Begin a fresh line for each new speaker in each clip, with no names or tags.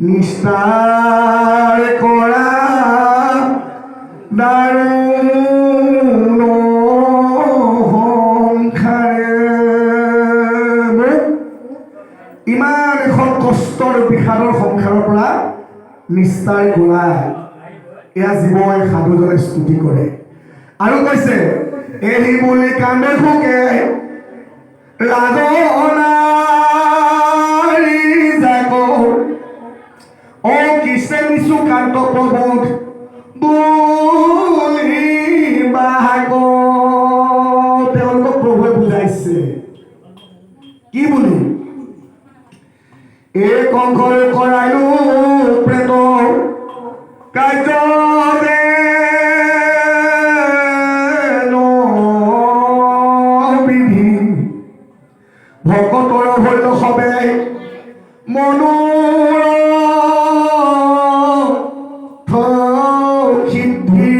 Nistar Kora Daru কষ্টৰ বিষাদৰ সংসাৰৰ পৰা নিস্তাৰ কৰা এয়া জীৱই সাধুজনে স্তুতি কৰে। আৰু কৈছে, এৰি বুলি কান্দে ভোকে জাগ ও কিছে নিচু কান্ত প্ৰবোধ তেওঁলোকক প্ৰভুৱে বুজাইছে। কি বুলি? কংকৰ কৰায়ো প্ৰেত কাৰ্য বিধি। ভকতৰ হৈল সবে মনোৰ সিদ্ধি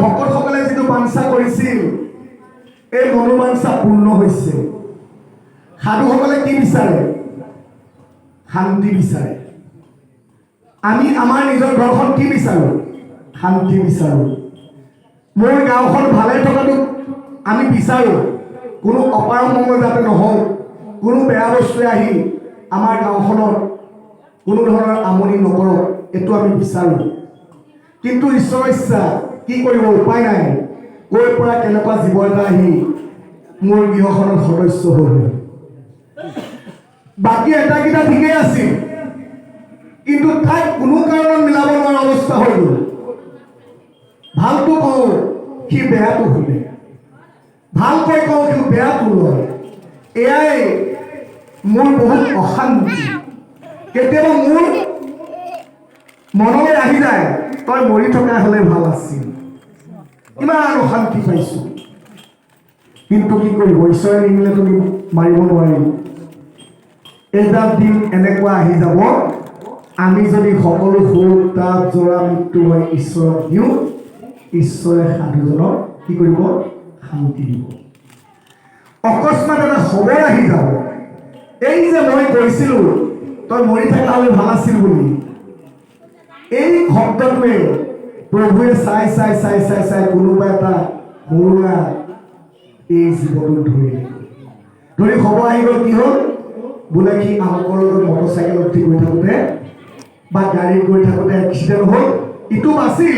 ভকতসকলে যিটো বাঞ্ছা কৰিছিল, এই মনোবাঞ্ছা পূৰ্ণ হৈছে। সাধুসকলে কি বিচাৰে? শান্তি বিচাৰে। আমি আমাৰ নিজৰ ঘৰখন কি বিচাৰো? শান্তি বিচাৰো। মোৰ গাঁওখন ভালে থকাটো আমি বিচাৰো। কোনো অপাৰমংগল যাতে নহওক কোনো বেয়া বস্তুৱে আহি আমাৰ গাঁওখনত কোনো ধৰণৰ আমনি নকৰক এইটো আমি বিচাৰো। কিন্তু ঈশ্বৰৰ ইচ্ছা কি কৰিব উপায় নাই। ক'ৰ পৰা কেনেকুৱা জীৱ এটা আহি মোৰ গৃহখনত সদস্য হ'ল বাকী এটাকেইটা ঠিকেই আছিল কিন্তু তাক কোনো কাৰণত মিলাব নোৱাৰা অৱস্থা হৈ গ'ল। ভালটো কওঁ, সি বেয়াটো শুনে। ভালকৈ কওঁ, সি বেয়াটো লয়। এয়াই মোৰ বহুত অশান্তি। কেতিয়াবা মোৰ মনলৈ আহি যায়, তই মৰি থকা হ'লে ভালো আছিল। ইমান অশান্তি পাইছোঁ। কিন্তু কি কৰিব, ঈশ্বৰে নিমিলে তুমি মাৰিব নোৱাৰিম এজাপ দিন এনেকুৱা আহি যাব। আমি যদি সকলো সুখ তাপ জৰা মৃত্যু হৈ ঈশ্বৰক দিওঁ ঈশ্বৰে সাধুজনক কি কৰিব? শান্তি দিব। অকস্মাত এটা খবৰ আহি যাব। এই যে মই কৈছিলোঁ তই মৰি থকা হ'লে ভাল আছিল বুলি। এই শব্দটোৱে প্ৰভুৱে চাই চাই চাই চাই চাই কোনোবা এটা সৰুৰা এই জীৱনটো ধৰিলে। ধৰি খবৰ আহি গ'ল কি হ'ল? বোলে সি আহকৰ লগত মটৰচাইকেলত উঠি গৈ থাকোঁতে বা গাড়ীত গৈ থাকোঁতে এক্সিডেণ্ট হ'ল ইটো বাচিল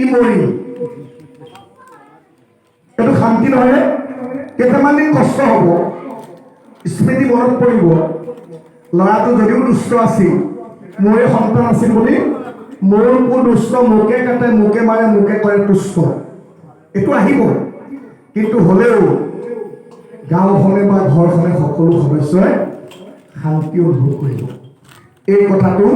ই মৰিল। এইটো শান্তি নহয় কেইটামান দিন কষ্ট হ'ব, স্মৃতি মনত পৰিব। ল'ৰাটো যদিও দুষ্ট আছিল, মোৰে সন্তান আছিল বুলি, মোৰ কো দুষ্ট, মোকে কাটে, মোকে মাৰে, মোকে কৰে, তুষ্ট। এইটো আহিব। কিন্তু হ'লেও গাঁওখনে বা ঘৰখনে সকলো সদস্যই শান্তি অনুভৱ কৰিব এই কথাটো